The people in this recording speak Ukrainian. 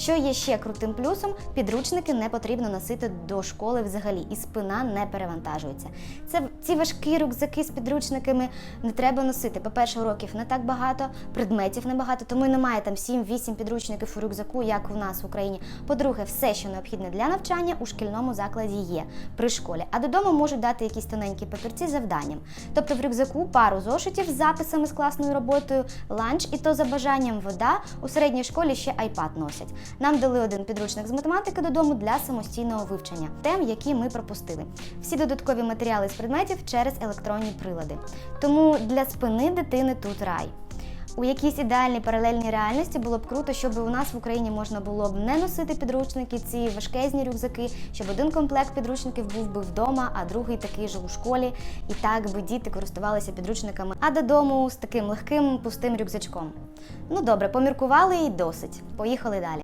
Що є ще крутим плюсом, підручники не потрібно носити до школи взагалі, і спина не перевантажується. Це ці важкі рюкзаки з підручниками не треба носити. По-перше, уроків не так багато, предметів небагато, тому і немає там 7-8 підручників у рюкзаку, як у нас в Україні. По-друге, все, що необхідне для навчання, у шкільному закладі є при школі. А додому можуть дати якісь тоненькі папірці з завданням. Тобто в рюкзаку пару зошитів з записами з класною роботою, ланч і то за бажанням вода. У середній школі ще iPad носять. Нам дали один підручник з математики додому для самостійного вивчення тем, які ми пропустили. Всі додаткові матеріали з предметів через електронні прилади. Тому для спини дитини тут рай. У якійсь ідеальній паралельній реальності було б круто, щоб у нас в Україні можна було б не носити підручники, ці важкезні рюкзаки, щоб один комплект підручників був би вдома, а другий такий же у школі, і так би діти користувалися підручниками, а додому з таким легким пустим рюкзачком. Ну добре, поміркували і досить. Поїхали далі.